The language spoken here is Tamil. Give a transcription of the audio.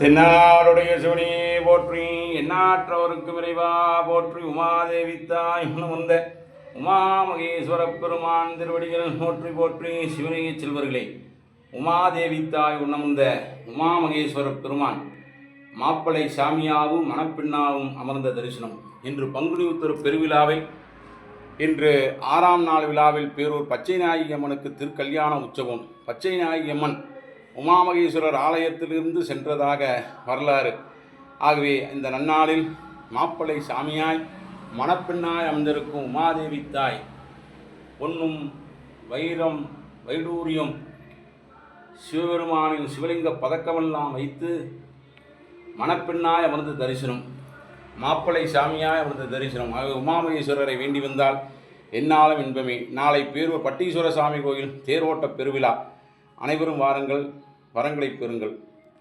தென்னாளுடைய சிவனே போற்றி எண்ணாற்றவருக்கு விரைவா போற்றி உமாதேவி தாய் வந்த உமா மகேஸ்வர பெருமான் திருவடிகள் போற்றி போற்றி சிவனைய செல்வர்களே. உமாதேவி தாய் உண்ணமுந்த உமா மகேஸ்வர பெருமான் மாப்பிளை சாமியாவும் மணப்பெண்ணாவும் அமர்ந்த தரிசனம். இன்று பங்குனி உத்தர பெருவிழாவை இன்று ஆறாம் நாள் விழாவில் பேரூர் பச்சை நாயகி அம்மனுக்கு திருக்கல்யாண உற்சவம். பச்சை நாயகி அம்மன் உமாமகேஸ்வரர் ஆலயத்திலிருந்து சென்றதாக வரலாறு. ஆகவே இந்த நன்னாளில் மாப்பிள்ளை சாமியாய் மணப்பெண்ணாய் அமர்ந்திருக்கும் உமாதேவி தாய் பொன்னும் வைரம் வைடூரியம் சிவபெருமானின் சிவலிங்க பதக்கமெல்லாம் வைத்து மணப்பெண்ணாய் அமர்ந்து தரிசனம் மாப்பிள்ளை சாமியாய் அமர்ந்து தரிசனம். ஆகவே உமாமகேஸ்வரரை வேண்டி வந்தால் என்னாலும் இன்பமே. நாளை பேர்வ பட்டீஸ்வர சாமி கோயில் தேரோட்ட பெருவிழா. அனைவரும் வாருங்கள். வரங்களை பெறுங்கள்.